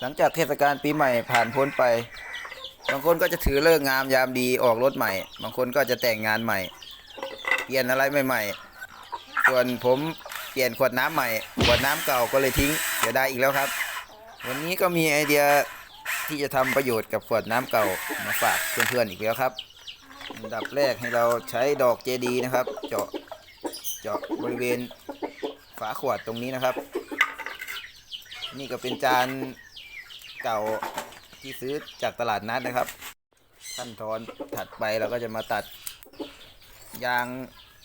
หลังจากเทศกาลปีใหม่ผ่านพ้นไป บางคนก็จะถือเลิกงามยามดีออกรถใหม่ บางคนก็จะแต่งงานใหม่ เปลี่ยนอะไรใหม่ๆ ส่วนผมเปลี่ยนขวดน้ำใหม่ ขวดน้ำเก่าก็เลยทิ้งเดี๋ยวได้อีกแล้วครับ วันนี้ก็มีไอเดียที่จะทำประโยชน์กับขวดน้ำเก่ามาฝากเพื่อนๆอีกแล้วครับอันดับแรกให้เราใช้ดอกเจดีนะครับ เจาะเจาะบริเวณฝาขวดตรงนี้นะครับ นี่ก็เป็นจานเก่าที่ซื้อจากตลาดนัดนะครับ ขั้นตอนถัดไปเราก็จะมาตัด ยาง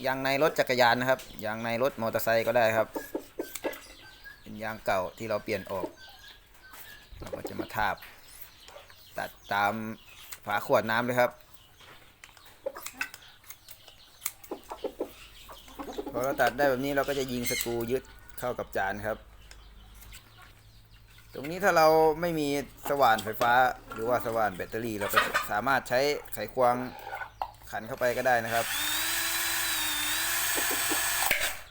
ยางในรถจักรยานนะครับ ยางในรถมอเตอร์ไซค์ก็ได้ครับ เป็นยางเก่าที่เราเปลี่ยนออก เราก็จะมาทาบ ตัดตามฝาขวดน้ำเลยครับพอเราตัดได้แบบนี้เราก็จะยิงสกรูยึดเข้ากับจานครับ ตรงนี้ถ้าเราไม่มีสว่านไฟฟ้า หรือว่าสว่านแบตเตอรี่เราก็สามารถใช้ไขควงขันเข้าไปก็ได้นะครับ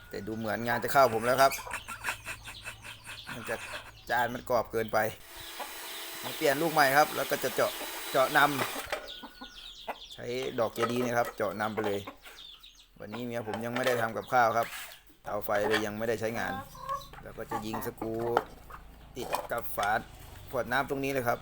แต่ดูเหมือนงานจะเข้าผมแล้วครับมันจะจานมันกรอบเกินไปมาเปลี่ยนลูกใหม่ครับ แล้วก็จะเจาะเจาะนำใช้ดอกเจดีย์นะครับ เจาะนำไปเลย วันนี้เมียผมยังไม่ได้ทำกับข้าวครับเตาไฟเลยยังไม่ได้ใช้งาน แล้วก็จะยิงสกู ติดกับฝาขวดน้ำตรงนี้เลยครับ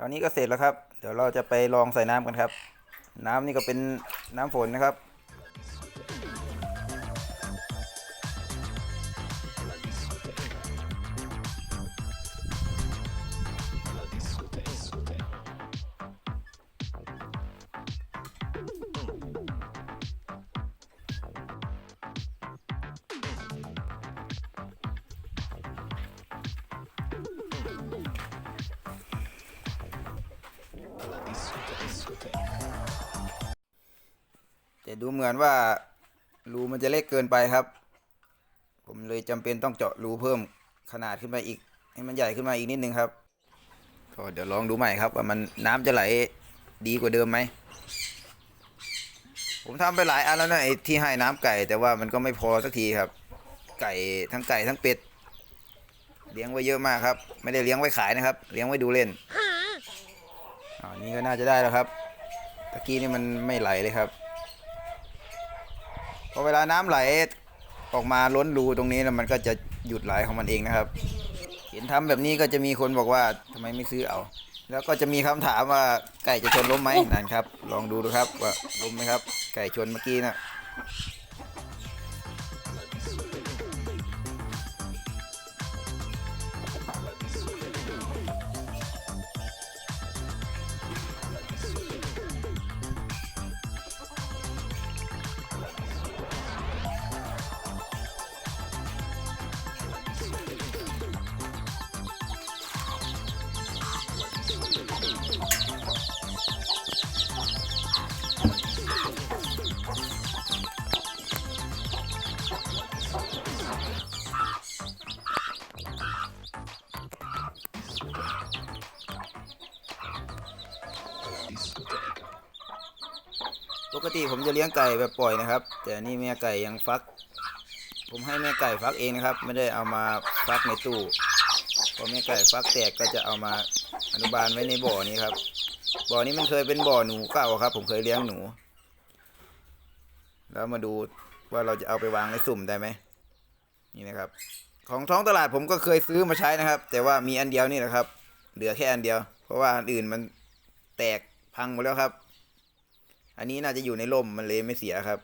คราวนี้ก็เสร็จแล้วครับ เดี๋ยวเราจะไปลองใส่น้ำกันครับ น้ำนี่ก็เป็นน้ำฝนนะครับ แต่ดูเหมือนว่ารูมันจะเล็กเกินไปครับ ผมเลยจำเป็นต้องเจาะรูเพิ่มขนาดขึ้นไปอีก ให้มันใหญ่ขึ้นมาอีกนิดนึงครับก็เดี๋ยวลองดูใหม่ครับว่ามันน้ำจะไหลดีกว่าเดิมไหมผมทำไปหลายอันแล้วนะไอ้ที่ให้น้ำไก่ แต่ว่ามันก็ไม่พอสักทีครับ ไก่ทั้งไก่ทั้งเป็ดเลี้ยงไว้เยอะมากครับ ไม่ได้เลี้ยงไว้ขายนะครับ เลี้ยงไว้ดูเล่นอ๋อนี่ก็น่าจะได้แล้วครับ ตะกี้นี่มันไม่ไหลเลยครับ อเวลาน้ำไหลออกมาล้นรูตรงนี้แล้วมันก็จะหยุดไหลของมันเองนะครับ เห็นทำแบบนี้ก็จะมีคนบอกว่าทำไมไม่ซื้อเอา แล้วก็จะมีคำถามว่าไก่จะชนล้มไหมนั่นครับ ลองดูดูครับว่าล้มไหมครับ ไก่ชนเมื่อกี้นะ ปกติผมจะเลี้ยงไก่แบบปล่อยนะครับ แต่นี่แม่ไก่ยังฟัก ผมให้แม่ไก่ฟักเองนะครับ ไม่ได้เอามาฟักในตู้พอแม่ไก่ฟักแตกก็จะเอามาอนุบาลไว้ในบ่อนี้ครับ บ่อนี้มันเคยเป็นบ่อหนูเก่าครับ ผมเคยเลี้ยงหนู แล้วมาดูว่าเราจะเอาไปวางในสุ่มได้ไหมนี่นะครับ ของท้องตลาดผมก็เคยซื้อมาใช้นะครับ แต่ว่ามีอันเดียวนี่แหละครับ เหลือแค่อันเดียว เพราะว่าอันอื่นมันแตกพังหมดแล้วครับ อันนี้น่าจะอยู่ในร่มมันเลยไม่เสียครับ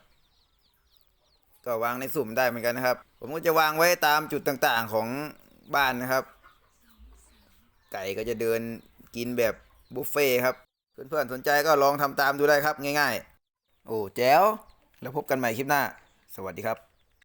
ก็วางในสุ่มได้เหมือนกันนะครับ ผมก็จะวางไว้ตามจุดต่างๆของบ้านนะครับ ไก่ก็จะเดินกินแบบบุฟเฟ่ครับ เพื่อนๆสนใจก็ลองทำตามดูได้ครับง่าย ๆ โอ้แจ๋วแล้วพบกันใหม่คลิปหน้า สวัสดีครับ